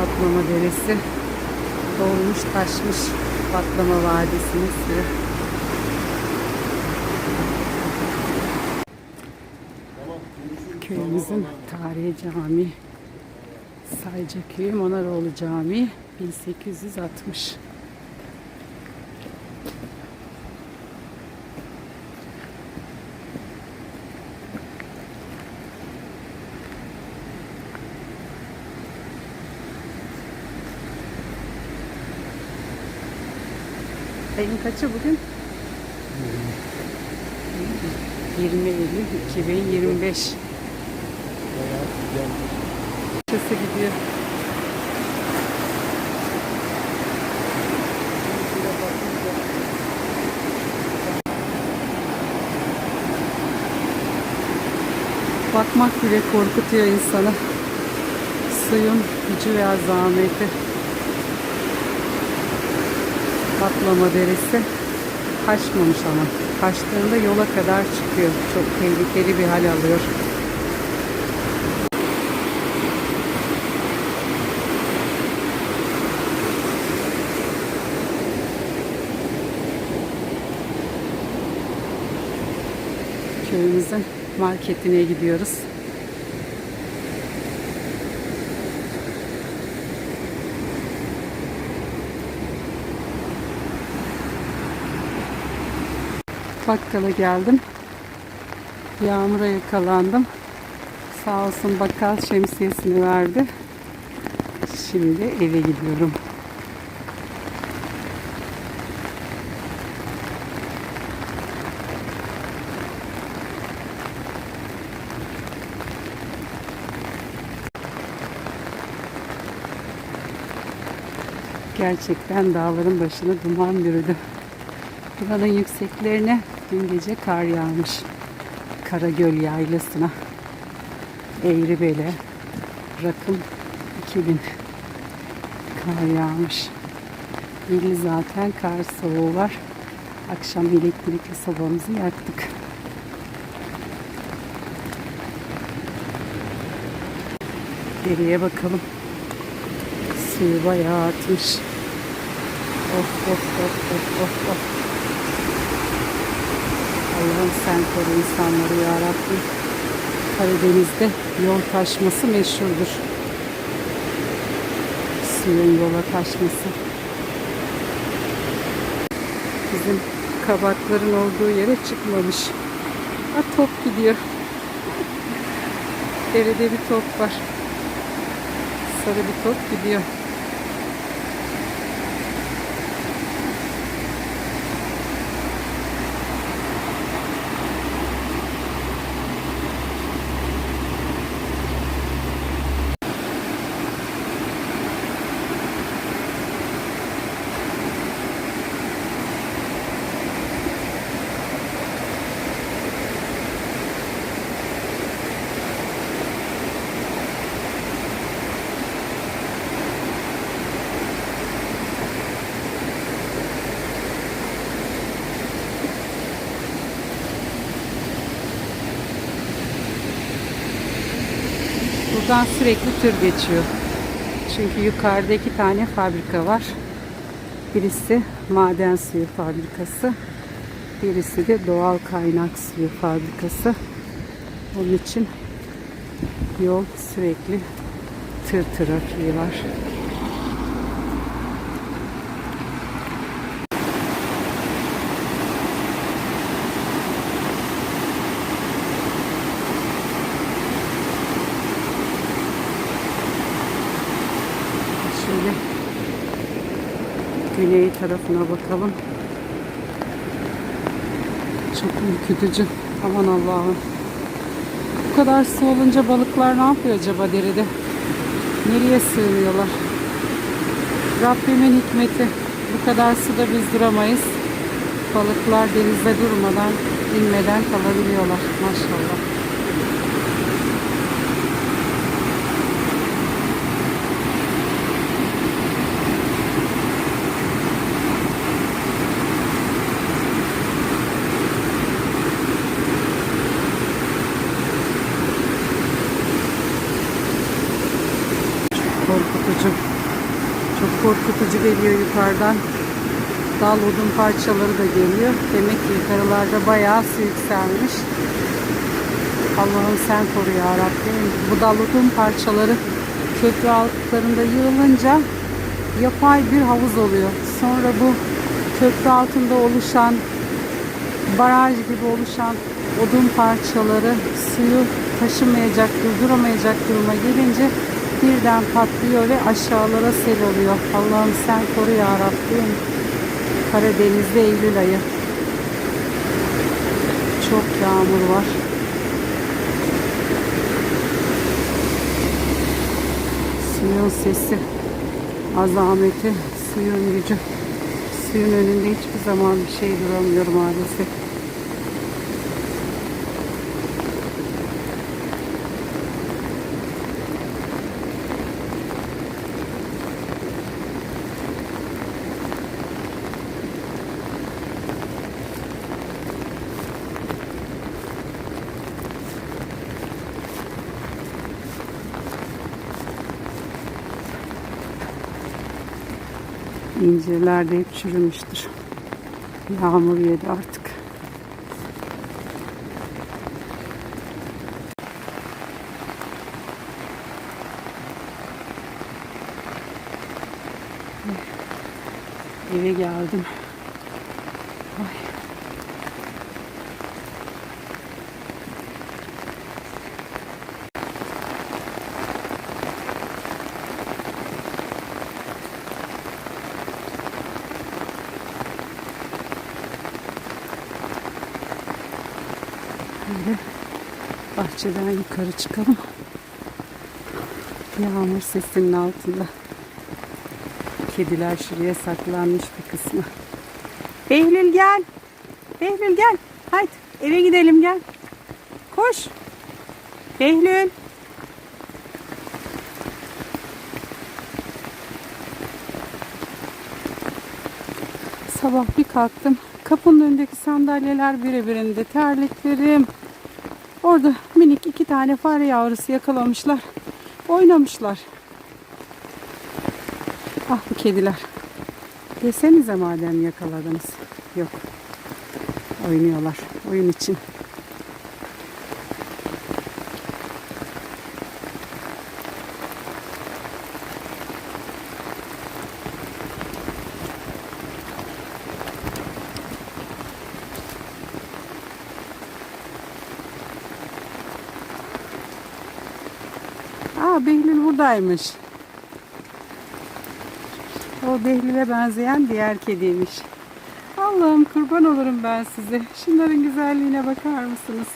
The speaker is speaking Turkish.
Patlama Deresi. Dolmuş taşmış Patlama Vadisi'nin suyu. Köyümüzün tarihi cami. Sayca Köyü Manaroğlu Camii 1860. Ayın kaçı bugün? 20 Eylül 2025. Sesi gidiyor. Bakmak bile korkutuyor insanı. Suyun gücü ve azameti. Patlama deresi kaçmamış ama. Kaçtığında yola kadar çıkıyor. Çok tehlikeli bir hal alıyor. Köyümüzün marketine gidiyoruz. Bakkala geldim. Yağmura yakalandım. Sağ olsun bakkal şemsiyesini verdi. Şimdi eve gidiyorum. Gerçekten dağların başını duman bürüdü. Buranın yükseklerine dün gece kar yağmış. Karagöl yaylasına. Eğribele, Rakım 2000 kar yağmış. Belli zaten kar soğuğu var. Akşam elektrikli sobamızı yaktık. Dereye bakalım. Suyu bayağı atmış. Of of of of of of. Allah'ım sen koru insanları ya. Karadeniz'de yol taşması meşhurdur. Suyun yola taşması. Bizim kabakların olduğu yere çıkmamış. Ha top gidiyor. Derede bir top var. Sarı bir top gidiyor. Buradan sürekli tır geçiyor. Çünkü yukarıda iki tane fabrika var. Birisi maden suyu fabrikası. Birisi de doğal kaynak suyu fabrikası. Onun için yol sürekli tır trafiği var. Şöyle güney tarafına bakalım. Çok ürkütücü. Aman Allah'ım. Bu kadar su olunca balıklar ne yapıyor acaba derede? Nereye sığınıyorlar? Rabbimin hikmeti. Bu kadar suda biz duramayız. Balıklar denizde durmadan, inmeden kalabiliyorlar. Maşallah. korkutucu. Çok korkutucu geliyor yukarıdan. Dal odun parçaları da geliyor. Demek ki yukarılarda bayağı su yükselmiş. Allah'ım sen koru ya Rabbim. Bu dal odun parçaları köprü altlarında yığılınca yapay bir havuz oluyor. Sonra bu köprü altında oluşan baraj gibi oluşan odun parçaları suyu taşımayacak, durduramayacak duruma gelince birden patlıyor ve aşağılara sel oluyor. Allah'ım sen koru ya Rabbim. Karadeniz'de Eylül ayı. Çok yağmur var. Suyun sesi, azameti, suyun gücü. Suyun önünde hiçbir zaman bir şey duramıyor maalesef. İncirler de hep çürümüştür. Yağmur yedi artık. Eve geldim. Böyle bahçeden yukarı çıkalım. Yağmur sesinin altında. Kediler şuraya saklanmış bir kısmı. Behlül gel. Behlül gel. Haydi eve gidelim gel. Koş. Behlül. Sabah bir kalktım. Kapının önündeki sandalyeler birebirinde terliklerim. Orada minik iki tane fare yavrusu yakalamışlar. Oynamışlar. Ah bu kediler. Yesenize madem yakaladınız. Yok. Oynuyorlar. Oyun için. Aa Behlül buradaymış. O Behlül'e benzeyen diğer kediymiş. Allah'ım kurban olurum ben size. Şunların güzelliğine bakar mısınız?